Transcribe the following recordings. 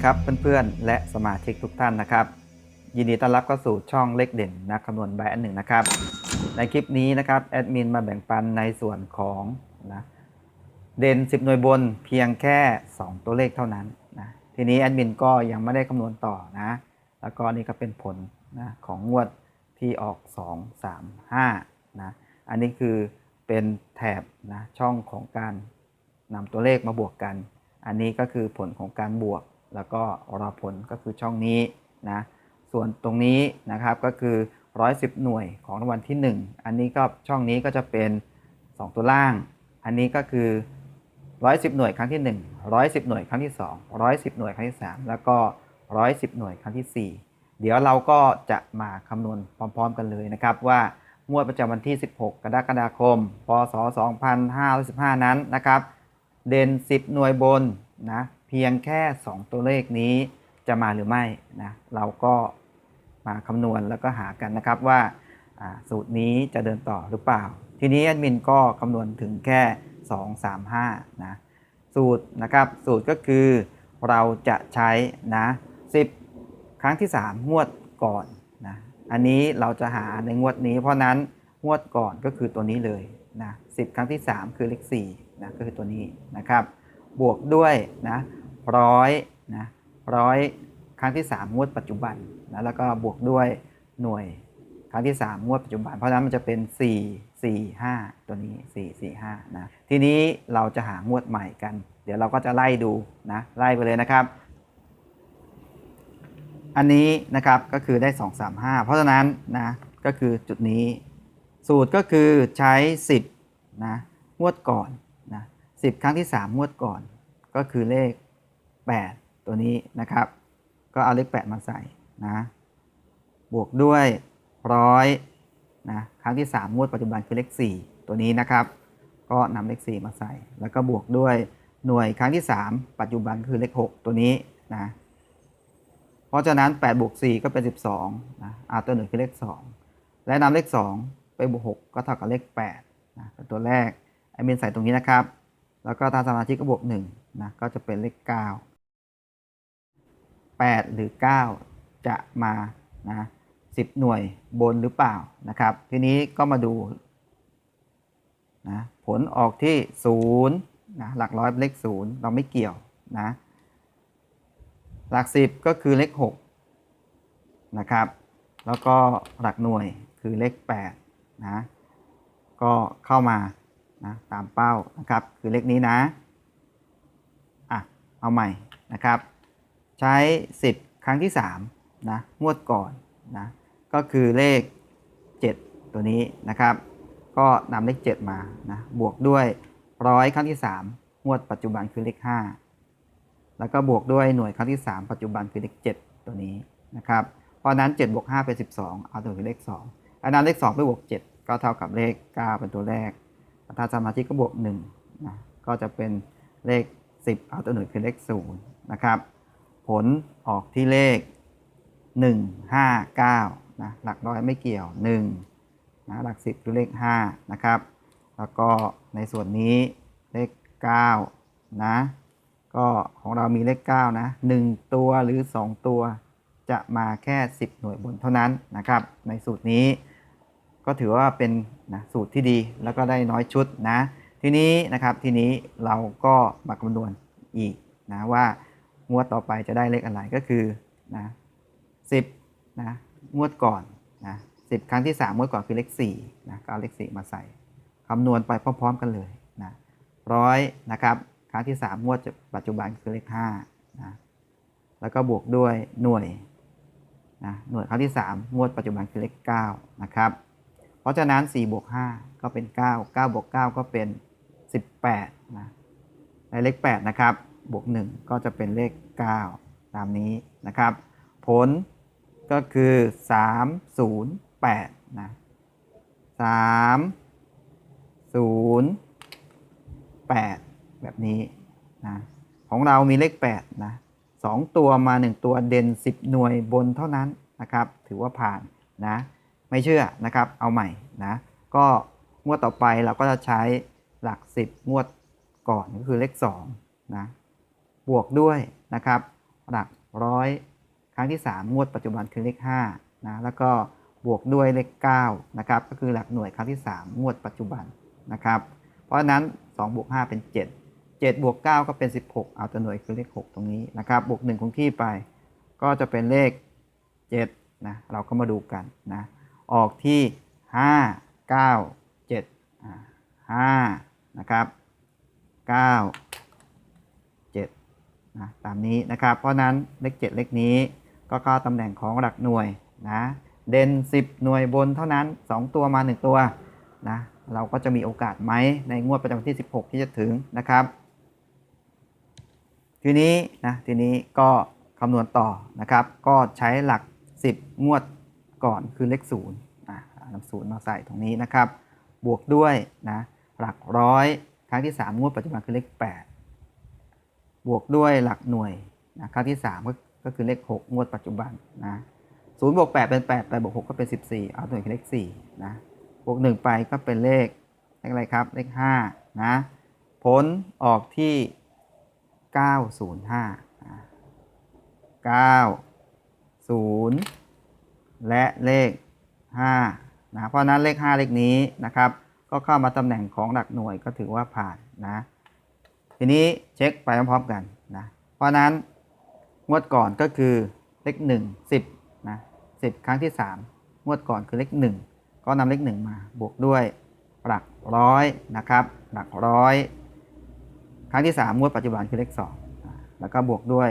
วัสดีครับเพื่อนๆ และสมาชิกทุกท่านนะครับ ยินดีต้อนรับเข้าสู่ช่องเลขเด่นนักคำนวณใบอันหนึ่งนะครับ ในคลิปนี้นะครับแอดมินมาแบ่งปันในส่วนของนะเด่น 10 หน่วยบนเพียงแค่ 2 ตัวเลขเท่านั้นนะทีนี้แอดมินก็ยังไม่ได้คำนวณต่อนะ แล้วก็นี่ก็เป็นผลนะของงวดที่ออก 2 3 5นะอันนี้คือเป็นแถบนะช่องของการนำตัวเลขมาบวกกัน อันนี้ก็คือผลของการบวก แล้วก็รอผลก็คือช่องนี้นะ ส่วนตรงนี้นะครับก็คือ 110 หน่วยของรางวัลที่ 1 อันนี้ก็ช่องนี้ก็จะเป็น 2 ตัวล่าง อันนี้ก็คือ 110 หน่วยครั้งที่ 1 110 หน่วยครั้งที่ 2 110 หน่วยครั้งที่ 3 แล้วก็ 110 หน่วยครั้งที่ 4 เดี๋ยวเราก็จะมาคำนวณพร้อม ๆ กันเลยนะครับว่างวดประจำวันที่ 16 กรกฎาคม พศ 2515 นั้นนะครับ เด่น 10 หน่วยบนนะ เพียงแค่ 2 ตัวเลขนี้จะมาหรือไม่นะเราก็มาคำนวณแล้วก็หากันนะครับว่าอ่าสูตรนี้จะเดินต่อหรือเปล่า ทีนี้แอดมินก็คำนวณถึงแค่ 2 3 5นะสูตรนะครับสูตรก็คือเราจะใช้นะ10 ครั้งที่ 3 งวดก่อนนะอันนี้เราจะหาในงวดนี้ เพราะนั้นงวดก่อนก็คือตัวนี้เลยนะ10 ครั้งที่ 3 คือเลข4นะก็คือตัวนี้นะครับ บวกด้วยนะ ร้อยนะร้อยครั้งที่ 3 งวดปัจจุบันนะแล้วก็บวกด้วยหน่วยครั้งที่ 3 งวดปัจจุบัน เพราะนั้นมันจะเป็น 4 4 5 ตัวนี้ 4 4 5นะทีนี้เราจะหางวดใหม่กัน เดี๋ยวเราก็จะไล่ดูนะไล่ไปเลยนะครับ อันนี้นะครับก็คือได้ 2 3 5 เพราะฉะนั้นนะก็คือจุดนี้ สูตรก็คือใช้ 10นะงวดก่อนนะ10 ครั้งที่ 3 งวดก่อน ก็คือเลข 8 ตัวนี้นะครับ ก็เอาเลข 8 มาใส่นะ บวกด้วยร้อยนะครั้งที่ 3 งวดปัจจุบันคือเลข 4 ตัวนี้นะครับ ก็นำเลข 4 มาใส่ แล้วก็บวกด้วยหน่วยครั้งที่ 3 ปัจจุบันคือเลข 6 ตัวนี้นะเพราะฉะนั้น8บวก4ก็เป็น 12นะอาตัวหนึ่งคือเลข 2 และนำเลข 2 ไปบวก 6 ก็เท่ากับเลข8นะเป็นตัวแรกไอเมนใส่ตรงนี้นะครับ แล้วก็ทางสมาชิกก็บวก1นะก็จะเป็นเลข 9 8 หรือ 9 จะมานะ10 หน่วยบนหรือเปล่านะครับ ทีนี้ก็มาดูนะผลออกที่0นะหลักร้อยเลข 0 เราไม่เกี่ยวนะหลักสิบก็คือเลข6นะครับ แล้วก็หลักหน่วยคือเลข8นะก็เข้ามานะตามเป้านะครับ คือเลขนี้นะอะเอาใหม่นะครับ ใช้ 10 ครั้งที่3นะงวดก่อนนะก็คือเลข 7 ตัวนี้นะครับ ก็นำเลข 7 มานะบวกด้วยร้อยครั้งที่ 3 งวดปัจจุบันคือเลข 5 แล้วก็บวกด้วยหน่วยครั้งที่ 3 ปัจจุบันคือเลข 7 ตัวนี้นะครับเพราะนั้น7บวก5เป็น 12 เอาตัวคือเลข2อันนั้นเลข 2 ไปบวก 7 ก็เท่ากับเลข 9 เป็นตัวแรกถ้าสมาชิกก็บวก1นะก็จะเป็นเลข 10 เอาตัวหนึ่งคือเลข0นะครับ ผลออกที่เลข 1 5 9นะหลักร้อยไม่เกี่ยว1นะหลัก10คือเลข5นะครับแล้วก็ในส่วนนี้เลข9นะก็ของเรามีเลข9นะ1ตัวหรือ 2 ตัว จะมาแค่ 10 หน่วยบนเท่านั้นนะครับ ในสูตรนี้ก็ถือว่าเป็นนะสูตรที่ดีแล้วก็ได้น้อยชุดนะ ทีนี้นะครับทีนี้เราก็มาคำนวณอีกนะว่า งวดต่อไปจะได้เลขอะไรก็คือนะ10นะงวดก่อนนะ10ครั้งที่3งวดก่อนคือเลข4นะก็เอาเลข4มาใส่คำนวณไปพร้อม ๆ กันเลยนะร้อยนะครับครั้งที่3งวดปัจจุบันคือเลข5นะแล้วก็บวกด้วยหน่วยนะหน่วยครั้งที่ 3 งวดปัจจุบันคือเลข9นะครับเพราะฉะนั้น4บวก5ก็เป็น 9 9บวก9ก็เป็น 18นะในเลข8นะครับ บวก1ก็จะเป็นเลข 9 ตามนี้นะครับ ผลก็คือ 308 นะ 3 0 8 แบบนี้นะของเรามีเลข 8 นะ 2 ตัวมา 1 ตัวเด่น 10 หน่วยบนเท่านั้นนะครับ ถือว่าผ่านนะ ไม่เชื่อนะครับ เอาใหม่นะ ก็งวดต่อไปเราก็จะใช้หลัก 10 งวดก่อนก็คือเลข2นะ บวกด้วยนะครับหลักร้อยครั้งที่ 3 งวดปัจจุบันคือเลข5นะแล้วก็บวกด้วยเลข9นะครับก็คือหลักหน่วยครั้งที่ 3 งวดปัจจุบันนะครับเพราะฉะนั้น2บวก5เป็น 7 7บวก9ก็เป็น 16 เอาตัวหน่วยคือเลข 6 ตรงนี้นะครับบวก1คงที่ไป ก็จะเป็นเลข7นะเราก็มาดูกันนะออกที่ 5 9 7อ่า5นะครับ9 นะตามนี้นะครับ เพราะฉะนั้นเลข 7 เลขนี้ก็เข้าตำแหน่งของหลักหน่วยนะเด่น 10 หน่วยบนเท่านั้น 2 ตัวมา 1 ตัวนะเราก็จะมีโอกาสไหมในงวดประจำวันที่ 16 ที่จะถึงนะครับ ทีนี้นะทีนี้ก็คำนวณต่อนะครับ ก็ใช้หลัก 10 งวดก่อนคือเลข0นะนำศูนย์มาใส่ตรงนี้นะครับ บวกด้วยนะหลักร้อยครั้งที่ 3 งวดปัจจุบันคือเลข 8 บวกด้วยหลักหน่วยนะครั้งที่ 3 ก็ก็คือเลข 6 งวดปัจจุบันนะศูนย์บวก8เป็น8 8บวก6ก็เป็น14เอาหน่วยคือเลข4นะบวก1ไปก็เป็นเลขเลขอะไรครับ เลข5นะผลออกที่905นะ9 0และเลข5นะเพราะฉะนั้นเลข5เลขนี้นะครับ ก็เข้ามาตำแหน่งของหลักหน่วยก็ถือว่าผ่านนะ ทีนี้เช็คไปพร้อมๆกันนะเพราะนั้นงวดก่อนก็คือเลข1 10นะ10ครั้งที่3งวดก่อนคือเลข1ก็นำเลข1มาบวกด้วยหลักร้อยนะครับ หลักร้อยครั้งที่3งวดปัจจุบันคือเลข2นะแล้วก็บวกด้วย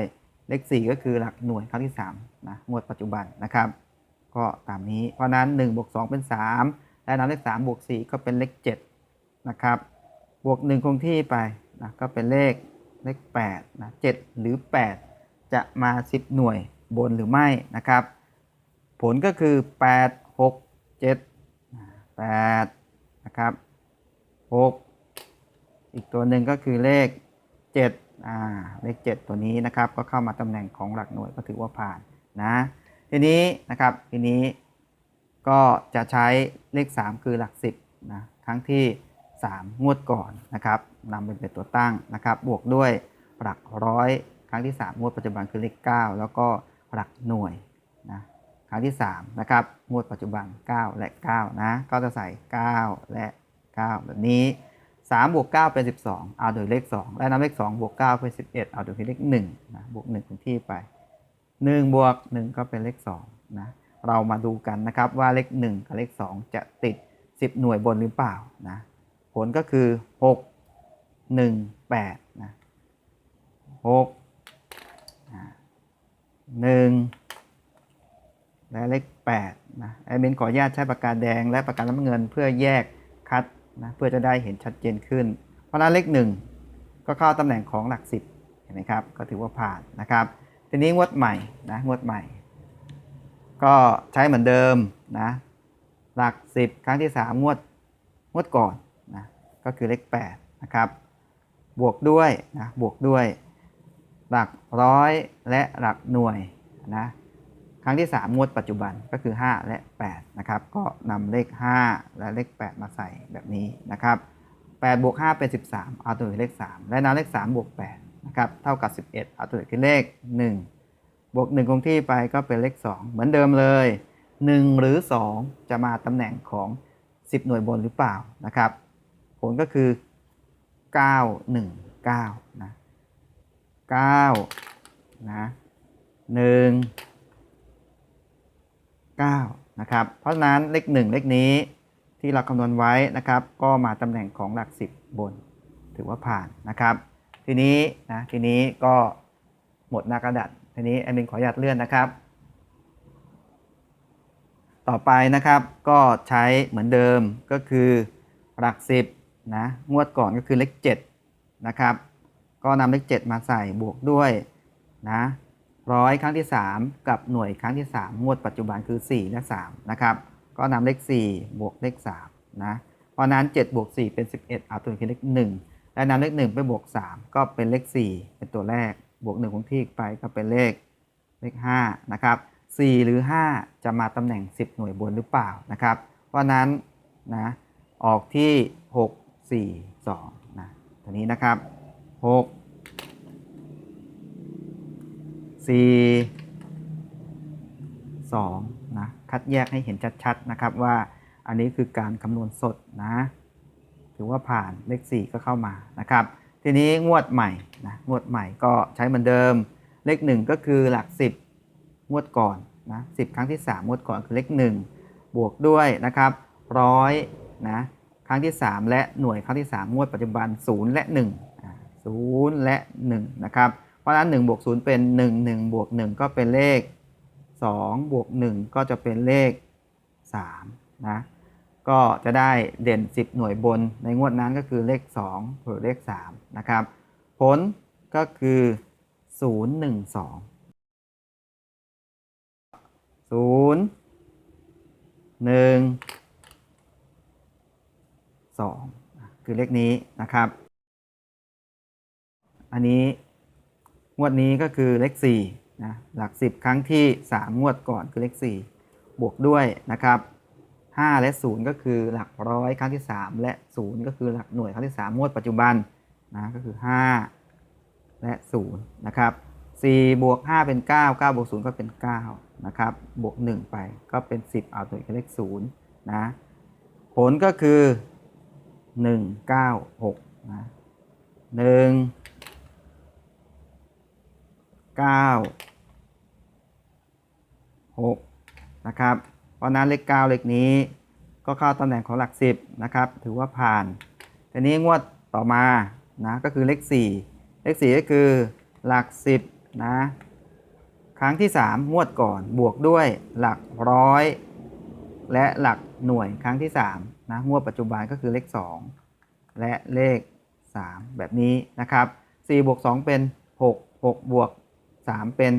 เลข4ก็คือหลักหน่วยครั้งที่3นะงวดปัจจุบันนะครับ ก็ตามนี้เพราะฉะนั้น1บวก2เป็น3และนำเลข3บวก4ก็เป็นเลข7นะครับบวก1คงที่ไป นะก็เป็นเลขเลข8นะ7หรือ 8 จะมา 10 หน่วยบนหรือไม่นะครับ ผลก็คือ 8 6 7 8นะครับ6 อีกตัวหนึ่งก็คือเลข7อ่าเลข 7 ตัวนี้นะครับ ก็เข้ามาตำแหน่งของหลักหน่วยก็ถือว่าผ่านนะทีนี้นะครับทีนี้ก็จะใช้เลข 3 คือหลัก 10นะครั้งที่ 3 งวดก่อนนะครับนำไปเป็นตัวตั้งนะครับ บวกด้วยหลักร้อยครั้งที่ 3 งวดปัจจุบันคือเลข 9 แล้วก็หลักหน่วยนะครั้งที่3นะครับงวดปัจจุบัน 9 และ 9 นะก็จะใส่ 9 และ 9 แบบนี้3บวก9เป็น 12 เอาโดยเลข 2 และนำเลข 2 บวก 9 เป็น 11 เอาโดยเลข1นะบวก1คงที่ไป 1 บวก 1 ก็เป็นเลข2นะเรามาดูกันนะครับว่าเลข 1 กับเลข 2 จะติด 10 หน่วยบนหรือเปล่านะ ผลก็คือ 6 1 8นะ6อ่า1และเลข8นะแอดมินขออนุญาตใช้ปากกาแดงและปากกาน้ำเงินเพื่อแยกคัดนะเพื่อจะได้เห็นชัดเจนขึ้น เพราะนั้นเลข 1 ก็เข้าตำแหน่งของหลัก 10 เห็นไหมครับ ก็ถือว่าผ่านนะครับ ทีนี้งวดใหม่นะงวดใหม่ ก็ใช้เหมือนเดิมนะหลัก 10 ครั้งที่ 3 งวดงวดก่อน ก็คือเลข8นะครับบวกด้วยนะบวกด้วย หลักร้อยและหลักหน่วยนะครั้งที่ 3 งวดปัจจุบันก็คือ 5 และ 8 นะครับ ก็นำเลข 5 และเลข 8 มาใส่แบบนี้นะครับ8บวก5เป็น 13 เอาตัวเลข 3 และนำเลข 3 บวก8นะครับเท่ากับ 11 เอาตัวเลขเลข 1 บวก 1 คงที่ไปก็เป็นเลข 2 เหมือนเดิมเลย 1 หรือ 2 จะมาตำแหน่งของ 10 หน่วยบนหรือเปล่านะครับ ผลก็คือ 9 1 9นะ9นะ1 9นะครับ เพราะฉะนั้นเลข 1 เลขนี้ที่เราคำนวณไว้นะครับ ก็มาตำแหน่งของหลัก 10 บน ถือว่าผ่านนะครับ ทีนี้นะทีนี้ก็หมดหน้ากระดาษทีนี้แอดมินขออนุญาตเลื่อนนะครับ ต่อไปนะครับก็ใช้เหมือนเดิมก็คือหลัก 10 นะงวดก่อนก็คือเลข7นะครับ ก็นำเลข 7 มาใส่บวกด้วยนะร้อยครั้งที่ 3 กับหน่วยครั้งที่ 3 งวดปัจจุบันคือ 4 และ 3 นะครับ ก็นำเลข 4 บวกเลข 3 นะ เพราะนั้น 7 บวก 4 เป็น 11เอาตัวนี้คือเลข 1 และนำเลข 1 ไปบวก 3 ก็เป็นเลข 4 เป็นตัวแรก บวก1คงที่ไปก็เป็นเลขเลข 5 นะครับ 4 หรือ 5 จะมาตำแหน่ง 10 หน่วยบนหรือเปล่านะครับ เพราะนั้นนะออกที่ 6 4 2นะตัวนี้นะครับ6 2นะคัดแยกให้เห็นชัดๆนะครับว่าอันนี้คือการคำนวณสดนะถือว่าผ่านเลข 4 ก็เข้ามานะครับ ทีนี้งวดใหม่นะงวดใหม่ก็ใช้เหมือนเดิม เลข 1 ก็คือหลัก 10 งวดก่อนนะ10 ครั้งที่ 3 งวดก่อนคือเลข 1 บวกด้วยนะครับร้อยนะ ครั้งที่ 3 และหน่วยครั้งที่ 3 งวดปัจจุบัน 0 และ1อ่า0และ1นะครับเพราะฉะนั้น1บวก0เป็น 1 1บวก1ก็เป็นเลข2บวก1ก็จะเป็นเลข3นะก็จะได้เด่น 10 หน่วยบนในงวดนั้นก็คือเลข2หรือเลข3นะครับผลก็คือ 0 1 2 0 1 2 คือเลขนี้นะครับ อันนี้งวดนี้ก็คือเลข4นะหลัก 10 ครั้งที่ 3 งวดก่อนคือเลข 4 บวกด้วยนะครับ5และ 0 ก็คือหลักร้อยครั้งที่ 3 และ 0 ก็คือหลักหน่วยครั้งที่ 3 งวดปัจจุบันนะก็คือ 5 และ 0 นะครับ4บวก5เป็น 9 9บวก0ก็เป็น 9 นะครับ บวก 1 ไปก็เป็น 10 เอาตัวเลข0นะ ผลก็คือ 1 9 6นะ1 9 6นะครับ เพราะนั้นเลข9เลขนี้ก็เข้าตำแหน่งของหลัก10นะครับ ถือว่าผ่านทีนี้งวดต่อมานะก็คือเลข4เลข4ก็คือหลัก10นะครั้งที่ 3 งวดก่อนบวกด้วยหลักร้อย และหลักหน่วยครั้งที่3นะงวดปัจจุบันก็คือเลข 2 และเลข 3 แบบนี้นะครับ4บวก2เป็น 6 6 บวก 3 เป็น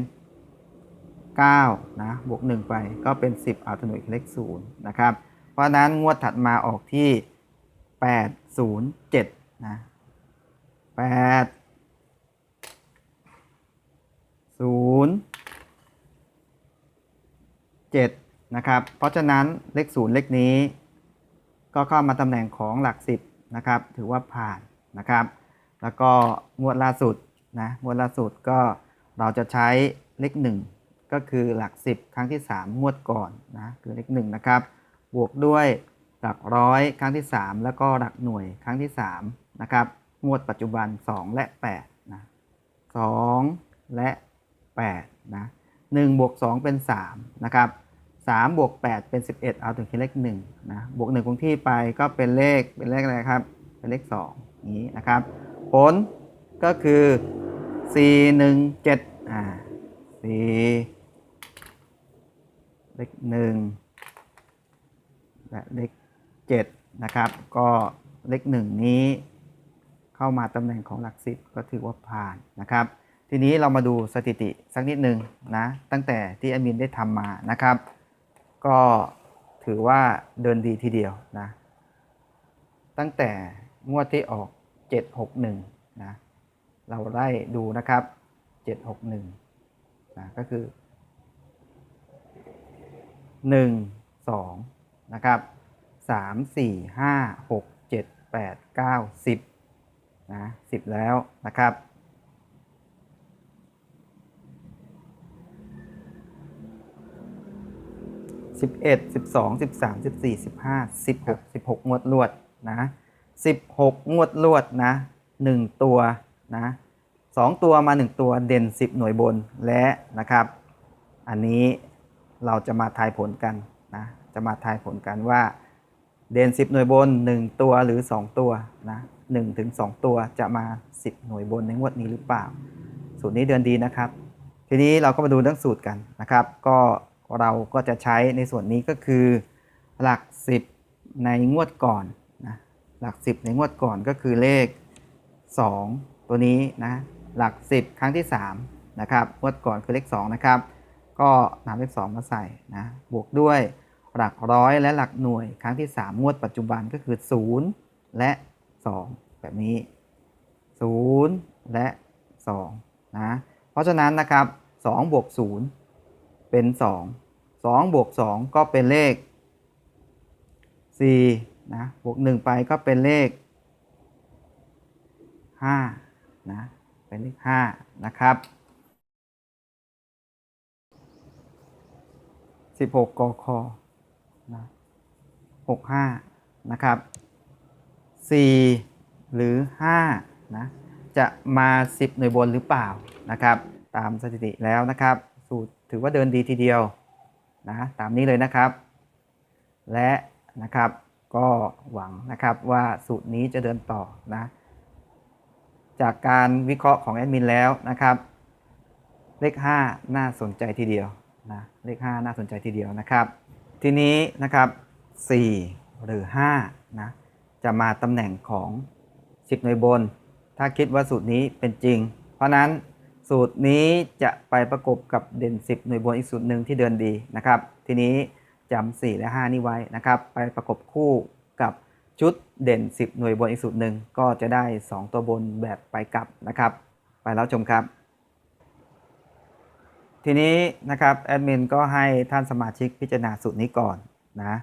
9นะบวก 1 ไปก็เป็น 10 เอาตัวหน่วยคือเลข0นะครับเพราะฉะนั้นงวดถัดมาออกที่ 8 0 7นะ8 0 7 นะครับ เพราะฉะนั้นเลข0เลขนี้ ก็เข้ามาตำแหน่งของหลัก10นะครับ ถือว่าผ่านนะครับ แล้วก็งวดล่าสุดนะงวดล่าสุดก็เราจะใช้เลข1ก็คือหลัก10ครั้งที่ 3 งวดก่อนนะคือเลข1นะครับ บวกด้วยหลักร้อยครั้งที่ 3 แล้วก็หลักหน่วยครั้งที่3นะครับงวดปัจจุบัน 2 และ8นะ2และ8นะ1บวก2เป็น3นะครับ 3บวก8เป็น 11 เอาถึงที่เลข1นะบวก1คงที่ไปก็เป็นเลขเป็นเลขอะไรครับ เป็นเลข2นี้นะครับ ผลก็คือ 4 1 7อ่า4เลข1และเลข7นะครับ ก็เลข1นี้เข้ามาตำแหน่งของหลัก10ก็ถือว่าผ่านนะครับ ทีนี้เรามาดูสถิติสักนิดหนึ่งนะตั้งแต่ที่แอดมินได้ทำมานะครับ ก็ถือว่าเดินดีทีเดียวนะ ตั้งแต่งวดที่ออก 761 นะ เราได้ดูนะครับ 761 นะ ก็คือ 1 2 นะครับ 3 4 5 6 7 8 9 10 นะ 10 แล้วนะครับ 11 12 13 14 15 16 16งวดลวดนะ16งวดลวดนะ1ตัวนะ2ตัวมา1ตัวเด่น10หน่วยบนและนะครับ อันนี้เราจะมาทายผลกันนะจะมาทายผลกันว่า เด่น10หน่วยบน1ตัวหรือ2ตัวนะ1ถึง2ตัวจะมา10หน่วยบนในงวดนี้หรือเปล่า สูตรนี้เดินดีนะครับ ทีนี้เราก็มาดูเรื่องสูตรกันนะครับ ก็ เราก็จะใช้ในส่วนนี้ก็คือ หลัก 10 ในงวดก่อนนะหลัก 10 ในงวดก่อนก็คือเลข 2 ตัวนี้นะหลัก 10 ครั้งที่3นะครับงวดก่อนคือเลข2นะครับก็นำเลข2มาใส่นะบวกด้วยหลักร้อยและหลักหน่วยครั้งที่ 3 งวดปัจจุบันก็คือ 0 และ 2 แบบนี้ 0 และ2นะเพราะฉะนั้นนะครับ2บวก0 เป็น 2 2บวก2ก็เป็นเลข4นะบวก 1 ไปก็เป็นเลข5นะเป็นเลข5นะครับ 16กคนะ65 นะครับ 4 หรือ5นะจะมา 10 หน่วยบนหรือเปล่านะครับ ตามสถิติแล้วนะครับ สูตร ถือว่าเดินดีทีเดียวนะตามนี้เลยนะครับ และนะครับก็หวังนะครับว่าสูตรนี้จะเดินต่อนะจากการวิเคราะห์ของแอดมินแล้วนะครับ เลข 5 น่าสนใจทีเดียวนะเลข 5 น่าสนใจทีเดียวนะครับ ทีนี้นะครับ 4 หรือ5นะจะมาตำแหน่งของ 10 หน่วยบน ถ้าคิดว่าสูตรนี้เป็นจริง เพราะนั้น สูตรนี้จะไปประกบกับเด่น 10 หน่วยบนอีกสูตรหนึ่งที่เดินดีนะครับ ทีนี้จำ4และ 5 นี้ไว้นะครับ ไปประกบคู่กับชุดเด่น 10 หน่วยบนอีกสูตรหนึ่งก็จะได้ 2 ตัวบนแบบไปกลับนะครับ ไปแล้วชมครับ ทีนี้นะครับแอดมินก็ให้ท่านสมาชิกพิจารณาสูตรนี้ก่อนนะ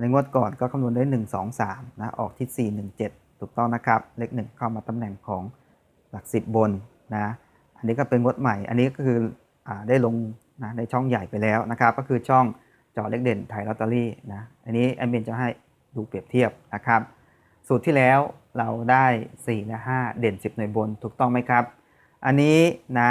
ในงวดก่อนก็คำนวณได้ 1 2 3นะออกที่ 4 1 7 ถูกต้องนะครับ เลข 1 เข้ามาตำแหน่งของหลัก 10 บนนะ อันนี้ก็เป็นงวดใหม่ อันนี้ก็คืออได้ลงนะในช่องใหญ่ไปแล้วนะครับ ก็คือช่องจอเลขเด่นไทยลอตเตอรี่นะ อันนี้แอดมินจะให้ดูเปรียบเทียบนะครับ สูตรที่แล้วเราได้4และ5เด่น 10 หน่วยบนถูกต้องไหมครับ อันนี้นะ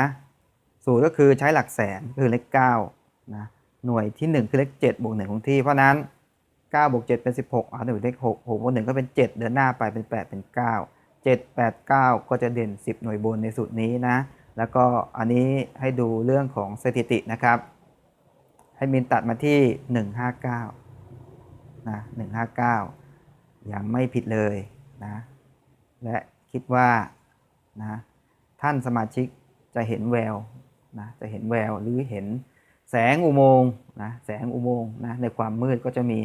สูตรก็คือใช้หลักแสนคือเลข9นะหน่วยที่ 1 คือเลข7บวก1ของที่ เพราะนั้น9บวก7เป็น 16อ่าหน่วยเลข6 6บวก1ก็เป็น 7 เดินหน้าไปเป็น 8 เป็น 9 7 8 9 ก็จะเด่น 10 หน่วยบนในสูตรนี้นะ แล้วก็อันนี้ให้ดูเรื่องของสถิตินะครับ ให้มินตัดมาที่ 159นะ159 ยังไม่ผิดเลยนะ และคิดว่านะท่านสมาชิกจะเห็นแววนะจะเห็นแววหรือเห็นแสงอุโมงค์นะแสงอุโมงค์นะในความมืดก็จะมี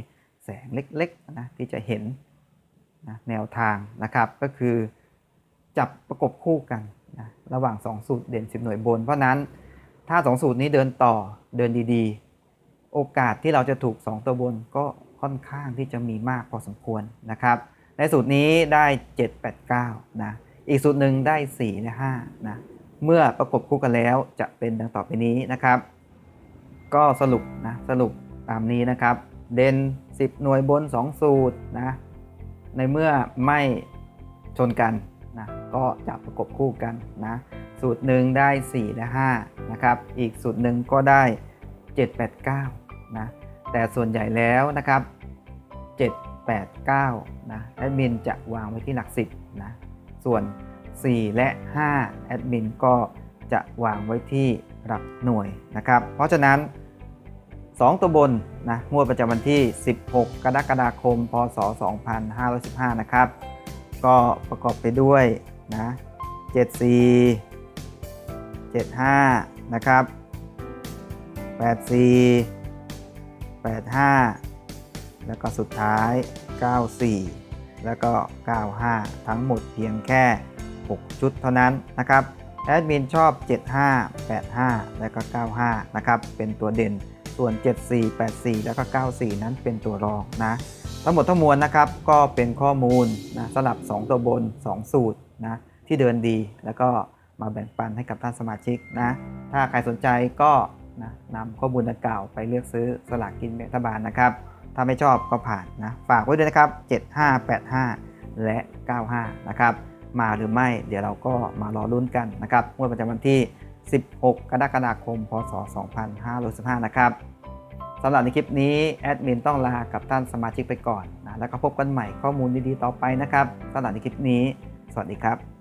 แสงเล็กๆนะที่จะเห็นนะแนวทางนะครับก็คือ จับประกบคู่กันนะระหว่าง 2 สูตรเด่น 10 หน่วยบน เพราะนั้นถ้า 2 สูตรนี้เดินต่อเดินดีๆ โอกาสที่เราจะถูก 2 ตัวบนก็ค่อนข้างที่จะมีมากพอสมควรนะครับ ในสูตรนี้ได้ 7 8 9นะอีกสูตรหนึ่งได้4และ5นะเมื่อประกบคู่กันแล้วจะเป็นดังต่อไปนี้นะครับ ก็สรุปนะสรุปตามนี้นะครับ เด่น 10 หน่วยบน 2 สูตรนะในเมื่อไม่ชนกัน ก็จะประกบคู่กันนะสูตรหนึ่งได้ 4 และ5นะครับอีกสูตรหนึ่งก็ได้ 7 8 9นะแต่ส่วนใหญ่แล้วนะครับ 7 8 9นะแอดมินจะวางไว้ที่หลัก10นะส่วน 4 และ 5 แอดมินก็จะวางไว้ที่หลักหน่วยนะครับ เพราะฉะนั้น 2 ตัวบนนะงวดประจำวันที่ 16 กรกฎาคม พศ 2515 นะครับ ก็ประกอบไปด้วย นะ74 75 นะครับ 84 85 แล้วก็สุดท้าย 94 แล้วก็ 95 ทั้งหมดเพียงแค่ 6 ชุดเท่านั้นนะครับแอดมินชอบ 75 85 แล้วก็ 95 นะครับ เป็นตัวเด่น ส่วน 74 84 แล้วก็ 94 นั้นเป็นตัวรองนะ ทั้งหมดทั้งมวลนะครับ ก็เป็นข้อมูลนะสำหรับ 2 ตัวบน 2 สูตร นะที่เดินดีแล้วก็มาแบ่งปันให้กับท่านสมาชิกนะถ้าใครสนใจก็นะนำข้อมูลดังกล่าวไปเลือกซื้อสลากกินแบ่งรัฐบาลนะครับ ถ้าไม่ชอบก็ผ่านนะฝากไว้ด้วยนะครับ 7585 และ 95 นะครับ มาหรือไม่เดี๋ยวเราก็มารอลุ้นกันนะครับงวดประจำวันที่ 16 กรกฎาคม พศ 2515 นะครับสำหรับในคลิปนี้แอดมินต้องลากับท่านสมาชิกไปก่อนนะแล้วก็พบกันใหม่ข้อมูลดีๆต่อไปนะครับสำหรับในคลิปนี้ สวัสดีครับ